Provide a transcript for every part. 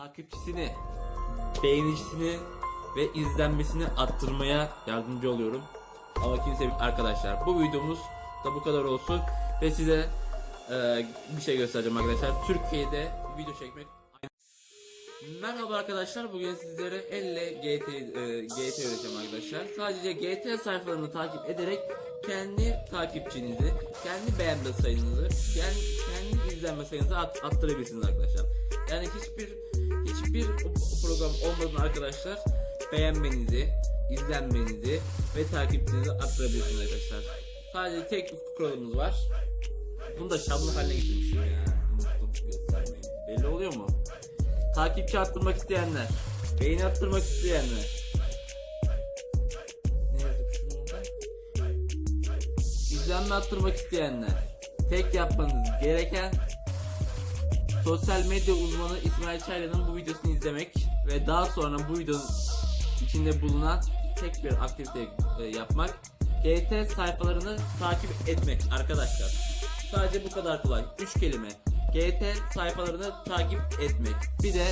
takipçisini, beğenicisini ve izlenmesini arttırmaya yardımcı oluyorum. Ama kimse arkadaşlar bu videomuz da bu kadar olsun ve size e, bir şey göstereceğim arkadaşlar. Türkiye'de video çekmek Merhaba arkadaşlar bugün sizlere elle GT, e, GT öğreteceğim arkadaşlar. Sadece GT sayfalarını takip ederek kendi takipçinizi, kendi beğenme sayınızı, kendi, kendi izlenme sayınızı at, arttırabilirsiniz arkadaşlar. Yani hiçbir hiçbir program olmadan arkadaşlar beğenmenizi, izlenmenizi ve takipçinizi arttırabilirsiniz arkadaşlar. Sadece tek bir kuralımız var. Bunu da şablon haline getirmişim ya. Unuttum göstermeyi. Belli oluyor mu? Takipçi arttırmak isteyenler, beğeni arttırmak isteyenler. İzlenme arttırmak isteyenler. Tek yapmanız gereken sosyal medya uzmanı İsmail Çaylan'ın bu videosunu izlemek ve daha sonra bu videonun içinde bulunan tek bir aktivite e, yapmak. GT sayfalarını takip etmek arkadaşlar. Sadece bu kadar kolay. 3 kelime. GT sayfalarını takip etmek. Bir de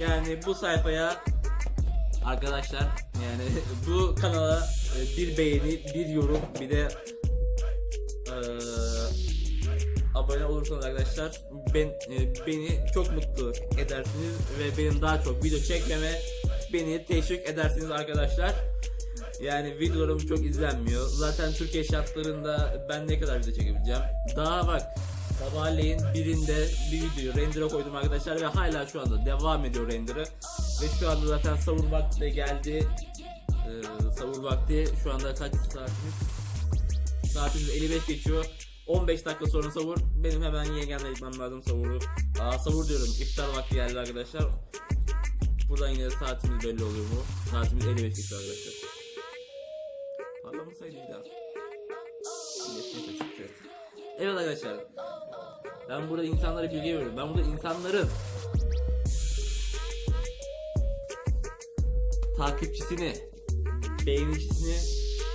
yani bu sayfaya arkadaşlar yani bu kanala e, bir beğeni, bir yorum, bir de e, abone olursanız arkadaşlar ben e, beni çok mutlu edersiniz ve benim daha çok video çekmeme beni teşvik edersiniz arkadaşlar. Yani videolarım çok izlenmiyor. Zaten Türkiye şartlarında ben ne kadar video çekebileceğim? Daha bak sabahleyin birinde bir videoyu render'a koydum arkadaşlar ve hala şu anda devam ediyor render'ı. Ve şu anda zaten savur vakti de geldi. Ee, savur vakti şu anda kaç saatimiz? Saatimiz 55 geçiyor. 15 dakika sonra savur. Benim hemen yengemle gitmem lazım savuru. Aa savur diyorum. İftar vakti geldi arkadaşlar. Buradan yine saatimiz belli oluyor mu? Saatimiz 55 geçiyor arkadaşlar. Parlamasaydı bir daha. Evet arkadaşlar. Ben burada insanlara bilgi veriyorum. Ben burada insanların takipçisini, beğenicisini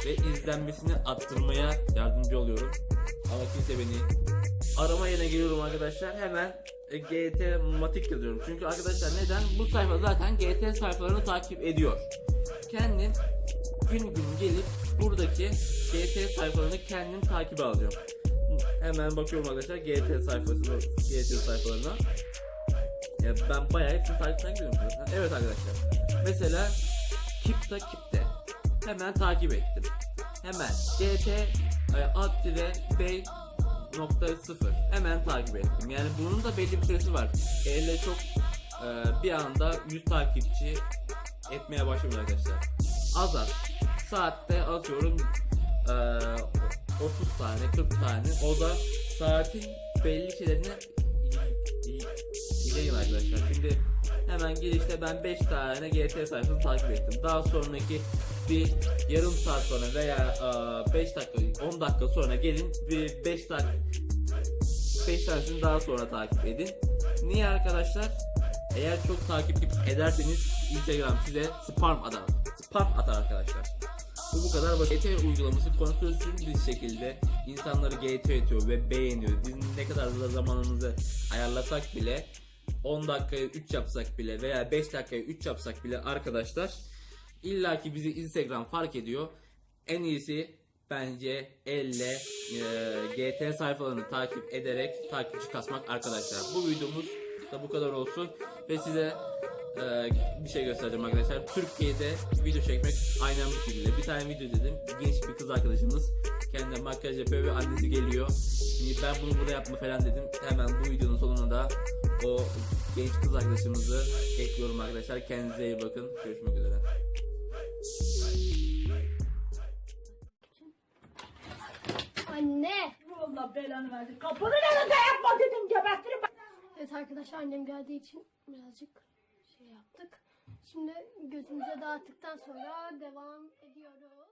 ve izlenmesini arttırmaya yardımcı oluyorum. Ama kimse beni arama yerine geliyorum arkadaşlar. Hemen e, GT Matik yazıyorum. Çünkü arkadaşlar neden? Bu sayfa zaten GT sayfalarını takip ediyor. Kendim gün gün gelip buradaki GT sayfalarını kendim takibe alıyorum. Hemen bakıyorum arkadaşlar GT sayfasına, GT sayfalarına. Ya ben bayağı hepsini takipten gidiyorum. Evet arkadaşlar. Mesela Kipta Kipte. Hemen takip ettim. Hemen GT e, alt dire bey nokta sıfır. Hemen takip ettim. Yani bunun da belli bir süresi var. Elle çok e, bir anda 100 takipçi etmeye başladım arkadaşlar. Az az. Saatte atıyorum e, 30 tane 40 tane. O da saatin belli şeylerine gideyim arkadaşlar. Şimdi hemen girişte ben 5 tane GT sayfasını takip ettim. Daha sonraki bir yarım saat sonra veya 5 dakika 10 dakika sonra gelin bir 5 dakika 5 tanesini daha sonra takip edin. Niye arkadaşlar? Eğer çok takip ederseniz Instagram size spam atar. Spam atar arkadaşlar. Bu bu kadar basit. GT uygulaması kontrolsüz bir şekilde insanları GT ediyor ve beğeniyor. Biz ne kadar da zamanımızı ayarlasak bile 10 dakikaya 3 yapsak bile veya 5 dakikaya 3 yapsak bile arkadaşlar illaki bizi Instagram fark ediyor. En iyisi bence elle e, GT sayfalarını takip ederek takipçi kasmak arkadaşlar. Bu videomuz da bu kadar olsun ve size e, bir şey göstereceğim arkadaşlar. Türkiye'de video çekmek aynen bu şekilde. Bir tane video dedim. Genç bir kız arkadaşımız kendi makyaj yapıyor ve annesi geliyor. Şimdi ben bunu burada yapma falan dedim. Hemen bu videonun sonuna da o genç kız arkadaşımızı ekliyorum arkadaşlar. Kendinize iyi bakın. Görüşmek üzere. Anne. Allah belanı versin. Kapının önünde yapma dedim gebertirim. Evet arkadaşlar annem geldiği için birazcık şey yaptık. Şimdi gözümüze dağıttıktan sonra devam ediyoruz.